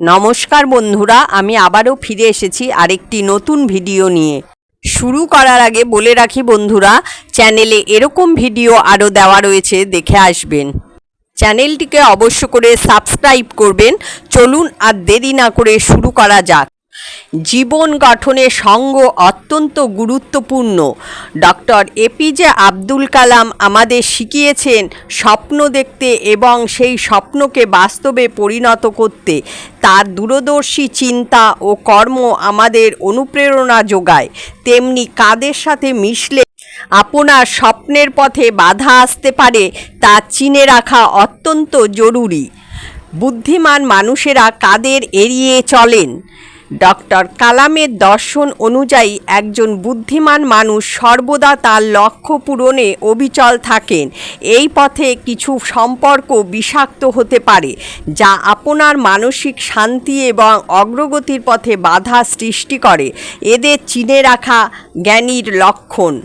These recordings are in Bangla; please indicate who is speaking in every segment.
Speaker 1: নমস্কার বন্ধুরা, আমি আবারও ফিরে এসেছি আরেকটি নতুন ভিডিও নিয়ে। শুরু করার আগে বলে রাখি বন্ধুরা, চ্যানেলে এরকম ভিডিও আরও দেওয়া রয়েছে, দেখে আসবেন। চ্যানেলটিকে অবশ্য করে সাবস্ক্রাইব করবেন। চলুন আর দেরি না করে শুরু করা যাক। জীবন গঠনে সঙ্গ অত্যন্ত গুরুত্বপূর্ণ। ডক্টর এপিজে আব্দুল কালাম আমাদের শিখিয়েছেন স্বপ্ন দেখতে এবং সেই স্বপ্নকে বাস্তবে পরিণত করতে। তার দূরদর্শী চিন্তা ও কর্ম আমাদের অনুপ্রেরণা যোগায়। তেমনি কাদের সাথে মিশলে আপনার স্বপ্নের পথে বাধা আসতে পারে তা চিনে রাখা অত্যন্ত জরুরি। বুদ্ধিমান মানুষেরা কাদের এড়িয়ে চলেন? ডক্টর কালামের দর্শন অনুযায়ী একজন বুদ্ধিমান মানুষ সর্বদা তার লক্ষ্য পূরণে অবিচল থাকেন। এই পথে কিছু সম্পর্ক বিষাক্ত হতে পারে, যা আপনার মানসিক শান্তি এবং অগ্রগতির পথে বাধা সৃষ্টি করে। এদের চিনে রাখা জ্ঞানীর লক্ষণ।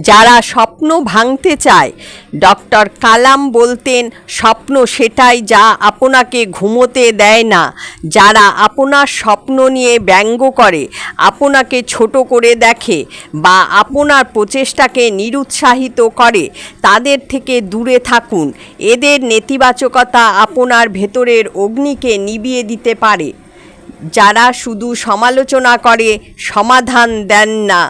Speaker 1: যারা স্বপ্ন ভাঙতে চায়, ডক্টর কালাম বলতেন, স্বপ্ন সেটাই যা আপনাকে ঘুমোতে দেয় না। যারা আপনার স্বপ্ন নিয়ে ব্যঙ্গ করে, আপনাকে ছোট করে দেখে বা আপনার প্রচেষ্টাকে নিরুৎসাহিত করে, তাদের থেকে দূরে থাকুন। এদের নেতিবাচকতা আপনার ভেতরের অগ্নিকে নিবিয়ে দিতে পারে। যারা শুধু সমালোচনা করে, সমাধান দেন না।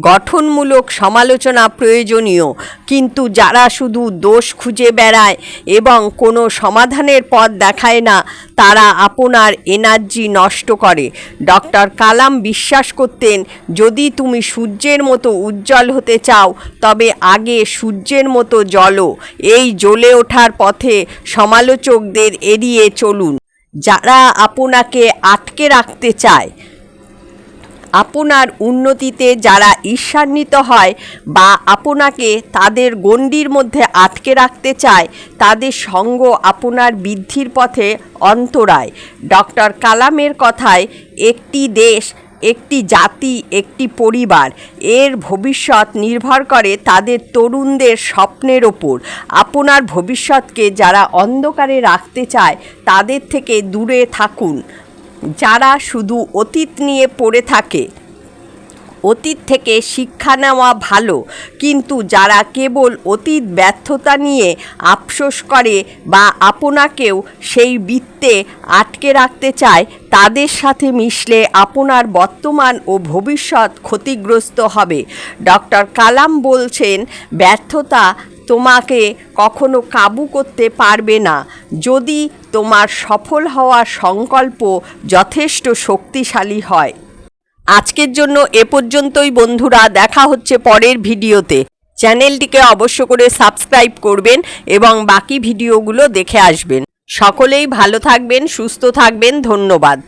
Speaker 1: গঠনমূলক সমালোচনা প্রয়োজনীয়। কিন্তু যারা শুধু দোষ খুঁজে বেড়ায় এবং কোনো সমাধানের পথ দেখায় না, তারা আপনার এনার্জি নষ্ট করে। ডক্টর কালাম বিশ্বাস করতেন, যদি তুমি সূর্যের মতো উজ্জ্বল হতে চাও, তবে আগে সূর্যের মতো জ্বলো। এই জ্বলে ওঠার পথে সমালোচকদের এড়িয়ে চলুন। যারা আপনাকে আটকে রাখতে চায় আপনার উন্নতিতে যারা ঈর্ষান্বিত হয় বা আপনাকে তাদের গণ্ডির মধ্যে আটকে রাখতে চায়, তাদের সঙ্গ আপনার বৃদ্ধির পথে অন্তরায়। ডক্টর কালামের কথায়, একটি দেশ, একটি জাতি, একটি পরিবার, এর ভবিষ্যৎ নির্ভর করে তাদের তরুণদের স্বপ্নের ওপর। আপনার ভবিষ্যৎকে যারা অন্ধকারে রাখতে চায়, তাদের থেকে দূরে থাকুন। যারা শুধু অতীত নিয়ে পড়ে থাকে, অতীত থেকে শিক্ষা নেওয়া ভালো, কিন্তু যারা কেবল অতীত ব্যর্থতা নিয়ে আফসোস করে বা আপনাকেও সেই বৃত্তে আটকে রাখতে চায়, তাদের সাথে মিশলে আপনার বর্তমান ও ভবিষ্যৎ ক্ষতিগ্রস্ত হবে। ডক্টর কালাম বলছেন, ব্যর্থতা তোমাকে কখনো কাবু করতে পারবে না। যদি তোমার সফল হওয়ার সংকল্প যথেষ্ট শক্তিশালী হয়। আজকের জন্য এ পর্যন্তই বন্ধুরা, দেখা হচ্ছে পরের ভিডিওতে। চ্যানেলটিকে অবশ্য করে সাবস্ক্রাইব করবেন এবং বাকি ভিডিওগুলো দেখে আসবেন। সকলেই ভালো থাকবেন, সুস্থ থাকবেন, ধন্যবাদ।